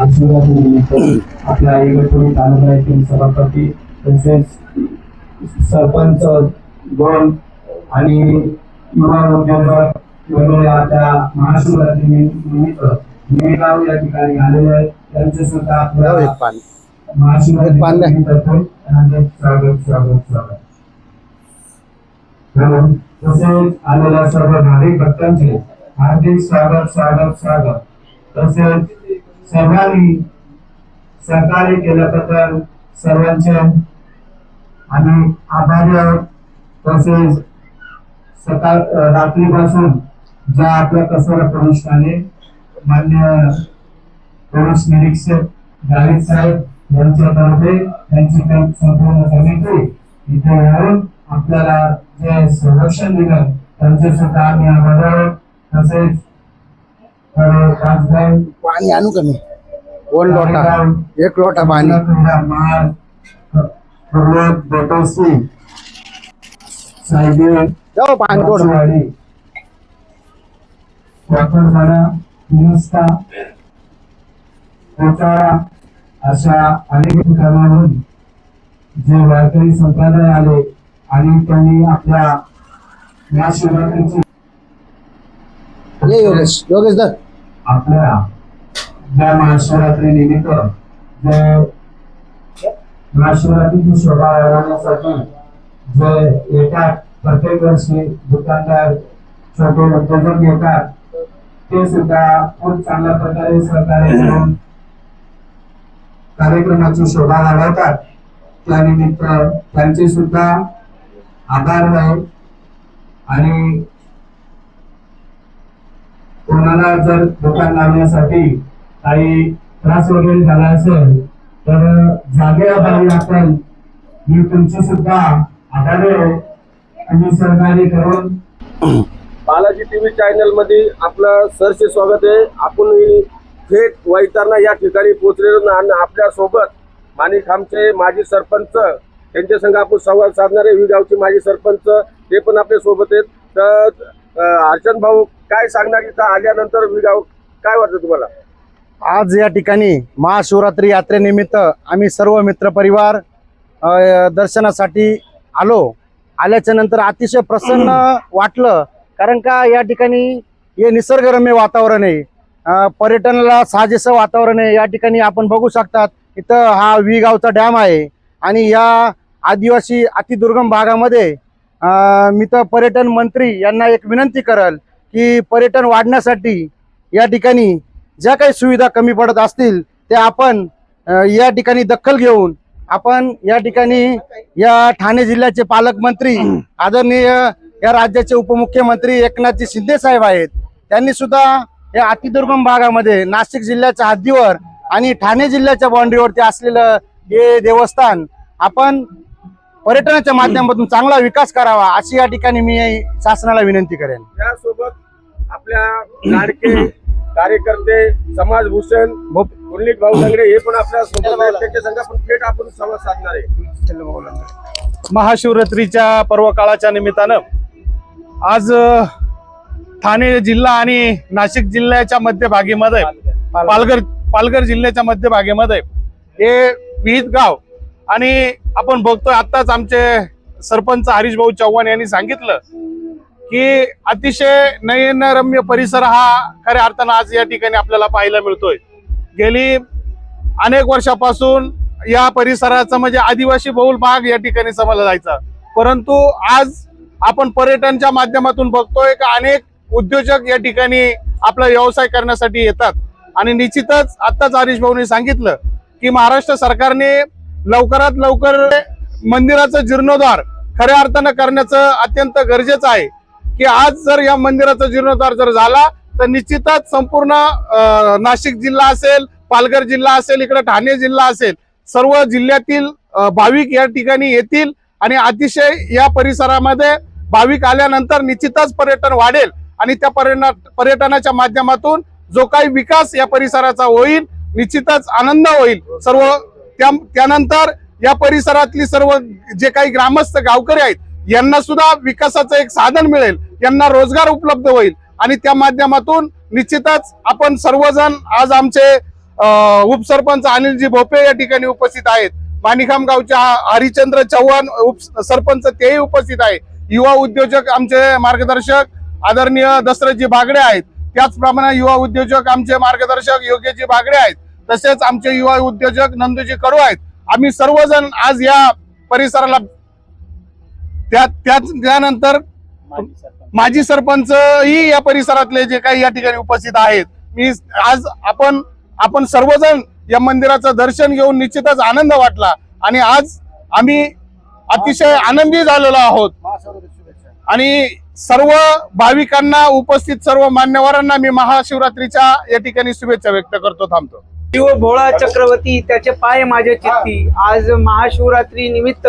आपल्या इगतपुरी तालुका येथील सभापती तसेच सरपंच गण आणि युवा उद्योजक वेगवेगळ्या त्या महाशिवरात्री निमित्त या ठिकाणी आलेले आहेत. त्यांचे सुद्धा महाशिवरात्री स्वागत स्वागत स्वागत. तसेच आलेल्या सर्व भाविक भक्तांचे हार्दिक स्वागत स्वागत स्वागत. तसेच सर्वांनी सहकार्य केल्याबद्दल सर्वांचे आम्ही आभारी आहोत. तसेच सकाळ रात्रीपासून ज्या आपल्या कसोरा प्रमुखाने मान्य पोलीस निरीक्षक गावित साहेब यांच्यातर्फे त्यांची संपूर्ण समिती इथे येऊन आपल्याला जे संरक्षण दिलं त्यांचे सुद्धा आम्ही आभार आहोत. तसेच पाणी आणू का मी? दोन लोटा. एक लोटा पाणी. जाऊ पाणी तोड अशा अनेक ठिकाणाहून जे वारकरी संप्रदाय आले आणि त्यांनी आपल्या महाशिवरात्रीची ये योगेश योगेश दर आपल्या ज्या महाशिवरात्री निमित्त जे महाशिवरात्रीची शोभा वाढवण्यासाठी जे येतात प्रत्येक वर्षी दुकानदार छोटे उद्योजक येतात ते सुद्धा खूप चांगल्या प्रकारे सहकार्य करून कार्यक्रमाची शोभा वाढवतात. त्यानिमित्त त्यांचे सुद्धा आभार आहे. आणि कोणाला जर दुकान लावण्यासाठी काही त्रास वगैरे झाला असेल तर जागेअभावी आपण मी तुमची सुद्धा आधारे आहे. तुम्ही सहकार्य करून बालाजी टीव्ही चॅनलमध्ये आपलं सरचे स्वागत आहे. आपण थेट वैतरणा या ठिकाणी पोहोचलेलो आणि आपल्यासोबत माणिक खामचे माजी सरपंच त्यांच्या संघ आपण संवाद साधणारे ही गावचे माजी सरपंच ते पण आपल्यासोबत आहेत. तर अर्चन भाऊ काय सांगणार इथं आल्यानंतर मी गाव काय वाटतं तुम्हाला? आज या ठिकाणी महाशिवरात्री यात्रेनिमित्त आम्ही सर्व मित्रपरिवार दर्शनासाठी आलो. आल्याच्यानंतर अतिशय प्रसन्न वाटलं. कारण का या ठिकाणी हे निसर्गरम्य वातावरण आहे. पर्यटनाला साजेसं वातावरण आहे. या ठिकाणी आपण बघू शकतात इथं हा वी गावचा डॅम आहे. आणि या आदिवासी अतिदुर्गम भागामध्ये मी तर पर्यटन मंत्री यांना एक विनंती करल की पर्यटन वाढण्यासाठी या ठिकाणी ज्या काही सुविधा कमी पडत असतील त्या आपण या ठिकाणी दखल घेऊन आपण या ठिकाणी या ठाणे जिल्ह्याचे पालकमंत्री आदरणीय या राज्याचे उपमुख्यमंत्री एकनाथजी शिंदे साहेब आहेत. त्यांनी सुद्धा या अतिदुर्गम भागामध्ये नाशिक जिल्ह्याच्या हद्दीवर आणि ठाणे जिल्ह्याच्या बाउंड्रीवरती असलेलं हे देवस्थान आपण पर्यटनाच्या माध्यमातून चांगला विकास करावा अशी या ठिकाणी मी शासनाला विनंती करेन. त्यासोबत आपल्या लाडके कार्यकर्ते समाजभूषण पुंडलिक भाऊ लंगडे हे पण आपल्यासोबत संघ थेट आपण संवाद साधणार आहे. महाशिवरात्रीच्या पर्व काळाच्या निमित्तानं आज ठाणे जिल्हा आणि नाशिक जिल्ह्याच्या मध्यभागीमध्ये पालघर पालघर जिल्ह्याच्या मध्यभागीमध्ये हे विहित गाव आणि आपण बघतोय आत्ताच आमचे सरपंच हरीश भाऊ चव्हाण यांनी सांगितलं की अतिशय नयनरम्य परिसर हा खऱ्या अर्थानं आज या ठिकाणी आपल्याला पाहायला मिळतोय. गेली अनेक वर्षापासून या परिसराचा म्हणजे आदिवासी बहुल भाग या ठिकाणी समजला जायचा. परंतु आज आपण पर्यटनच्या माध्यमातून बघतोय का अनेक उद्योजक या ठिकाणी आपला व्यवसाय करण्यासाठी येतात. आणि निश्चितच आत्ताच हरीश भाऊनी सांगितलं की महाराष्ट्र सरकारने लवकरात लवकर मंदिराचं जीर्णोद्धार खऱ्या अर्थानं करण्याचं अत्यंत गरजेचं आहे. की आज जर या मंदिराचा जीर्णोद्धार जर झाला तर निश्चितच संपूर्ण नाशिक जिल्हा असेल पालघर जिल्हा असेल इकडे ठाणे जिल्हा असेल सर्व जिल्ह्यातील भाविक या ठिकाणी येतील आणि अतिशय या परिसरामध्ये भाविक आल्यानंतर निश्चितच पर्यटन वाढेल आणि त्या पर्यटना पर्यटनाच्या माध्यमातून जो काही विकास या परिसराचा होईल निश्चितच आनंद होईल. सर्व त्या त्यानंतर या परिसरातली सर्व जे काही ग्रामस्थ गावकरी आहेत यांना सुद्धा विकासाचं एक साधन मिळेल. यांना रोजगार उपलब्ध होईल. आणि त्या माध्यमातून निश्चितच आपण सर्वजण आज आमचे उपसरपंच अनिलजी भोपे या ठिकाणी उपस्थित आहेत. माणिखाम गावच्या हरिचंद्र चव्हाण उप सरपंच तेही उपस्थित आहे. युवा उद्योजक आमचे मार्गदर्शक आदरणीय दशरथजी बागडे आहेत. त्याचप्रमाणे युवा उद्योजक आमचे मार्गदर्शक योग्यजी बागडे आहेत. तसेच आमचे युवा उद्योजक नंदूजी कडू आहेत. आम्ही सर्वजण आज या परिसराला त्या त्याच त्यानंतर माजी सरपंच. ही या परिसरातले जे काही या ठिकाणी उपस्थित आहेत. मी आज आपण आपण सर्वजण या मंदिराचं दर्शन घेऊन निश्चितच आनंद वाटला. आणि आज आम्ही अतिशय आनंदी झालेलो आहोत. आणि सर्व भाविकांना उपस्थित सर्व मान्यवरांना मी महाशिवरात्रीच्या या ठिकाणी शुभेच्छा व्यक्त करतो थांबतो. शिव भोळा चक्रवर्ती त्याचे पाय माझे चित्ती. आज महाशिवरात्री निमित्त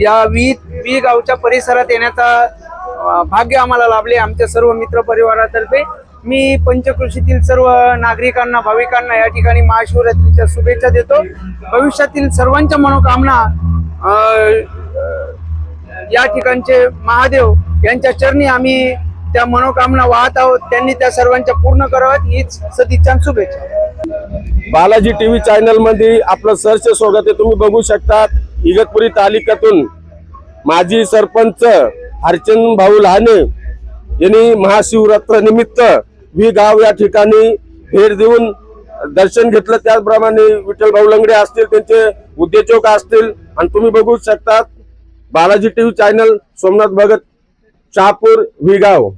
या वी वी गावच्या परिसरात येण्याचा भाग्य आम्हाला लाभले आमच्या सर्व मित्र परिवारातर्फे. मी पंचकृषीतील सर्व नागरिकांना भाविकांना या ठिकाणी महाशिवरात्रीच्या शुभेच्छा देतो. भविष्यातील सर्वांच्या मनोकामना या ठिकाणचे महादेव यांच्या चरणी आम्ही त्या मनोकामना वाहत आहोत. त्यांनी त्या सर्वांच्या पूर्ण कराव्यात. हीच सदिच्छा शुभेच्छा. बालाजी टीव्ही चॅनलमध्ये आपलं सरचे स्वागत आहे. तुम्ही बघू शकता इगतपुरी तालुक्यातून माजी सरपंच हरचंद भाऊ लहाने यांनी महाशिवरात्र निमित्त वी गाव या ठिकाणी भेट देऊन दर्शन घेतलं. त्याचप्रमाणे विठ्ठल भाऊ लंगडे असतील त्यांचे उद्योजक असतील. आणि तुम्ही बघू शकता बालाजी टीव्ही चॅनल सोमनाथ भगत शहापूर वी गाव.